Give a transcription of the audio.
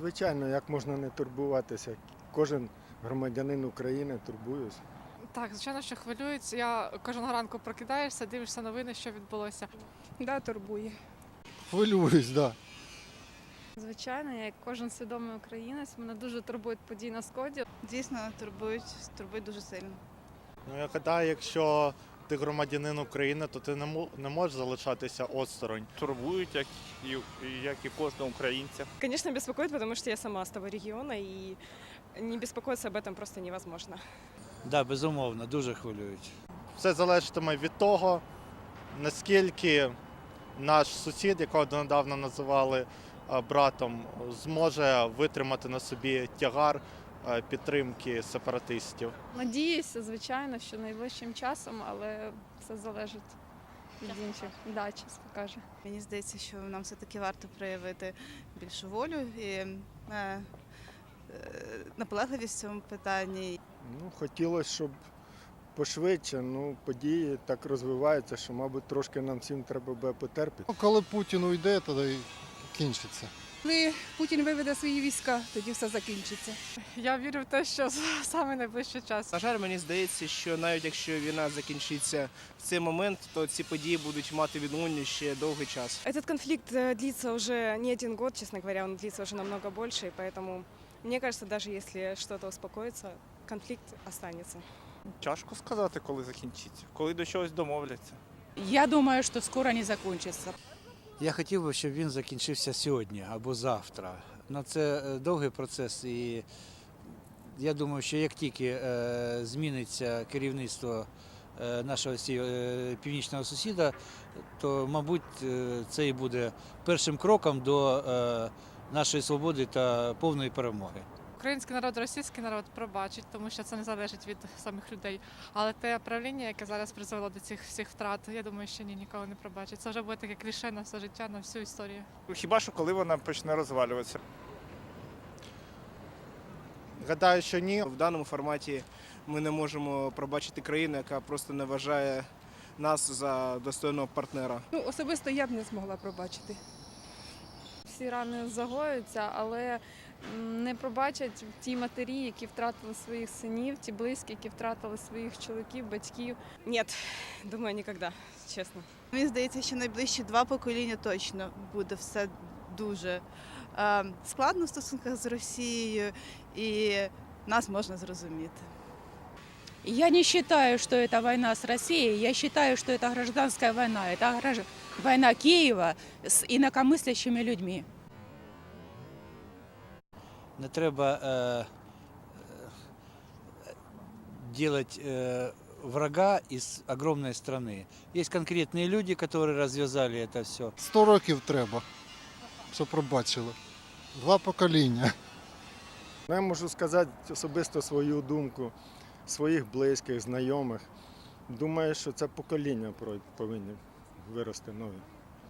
Звичайно, як можна не турбуватися? Кожен громадянин України турбується. Так, звичайно, що хвилюють. Я кожного ранку прокидаєшся, дивишся новини, що відбулося. Да, турбує. Хвилююсь, так. Да. Звичайно, як кожен свідомий українець, мене дуже турбують події на сході. Дійсно, турбують, турбують дуже сильно. Ну, я гадаю, якщо ти громадянин України, то ти не, можеш залишатися осторонь. турбують, як і, як і кожного українця. Конечно, беспокоит, потому что я сама с того региона, и не беспокоиться об этом просто невозможно. Да, безумовно, дуже хвилюють. Все залежатиме від того, наскільки наш сусід, якого донедавна називали братом, зможе витримати на собі тягар підтримки сепаратистів. Надіюся, звичайно, що найближчим часом, але все залежить від інших. Да, час покаже. Мені здається, що нам все-таки варто проявити більшу волю і е, е, наполегливість в цьому питанні. Ну, хотілося, щоб пошвидше, ну, події так розвиваються, що, мабуть, трошки нам всім треба буде потерпіти. Ну, Коли Путін уйде, тоді кінчиться. Коли Путін виведе свої війська, тоді все закінчиться. Я вірю в те, що саме найближчий час. На жаль, мені здається, що навіть якщо війна закінчиться в цей момент, то ці події будуть мати відлуння ще довгий час. Этот конфликт э, длится уже не один год, честно говоря, он длится уже намного больше, и поэтому мне кажется, даже если что-то успокоится, конфликт останется. Тяжко сказати, коли закінчиться, коли до чогось домовляться. Я думаю, що скоро не закінчиться. Я хотів би, щоб він закінчився сьогодні або завтра. Ну, це е, довгий процес, і я думаю, що як тільки е, зміниться керівництво е, нашого північного сусіда, то, мабуть, це і буде першим кроком до нашої свободи та повної перемоги. Український народ, російський народ пробачить, тому що це не залежить від самих людей. Але те правління, яке зараз призвело до цих всіх втрат, я думаю, що ні, ніколи не пробачить. Це вже буде таке кліше на все життя, на всю історію. Хіба що коли вона почне розвалюватися? Гадаю, що ні. В даному форматі ми не можемо пробачити країну, яка просто не вважає нас за достойного партнера. Ну, особисто я б не змогла пробачити. Всі рани загоюються, але не пробачать ті матері, які втратили своїх синів, ті близькі, які втратили своїх чоловіків, батьків. Нет, думаю, никогда, честно. Мені здається, що найближчі два покоління точно буде все дуже е, складно в стосунках з Росією, і нас можна зрозуміти. Я не считаю, что это война с Россией. Я считаю, что это гражданская война. Это гражд- война Киева с инакомыслящими людьми. Не треба э, э, делать э, врага из огромной страны. Есть конкретные люди, которые развязали это все. Сто років треба, щоб пробачили. Два покоління. Ну, я можу сказати особисто свою думку своїх близьких, знайомих. Думаю, що це покоління прой- повинні вирости нові.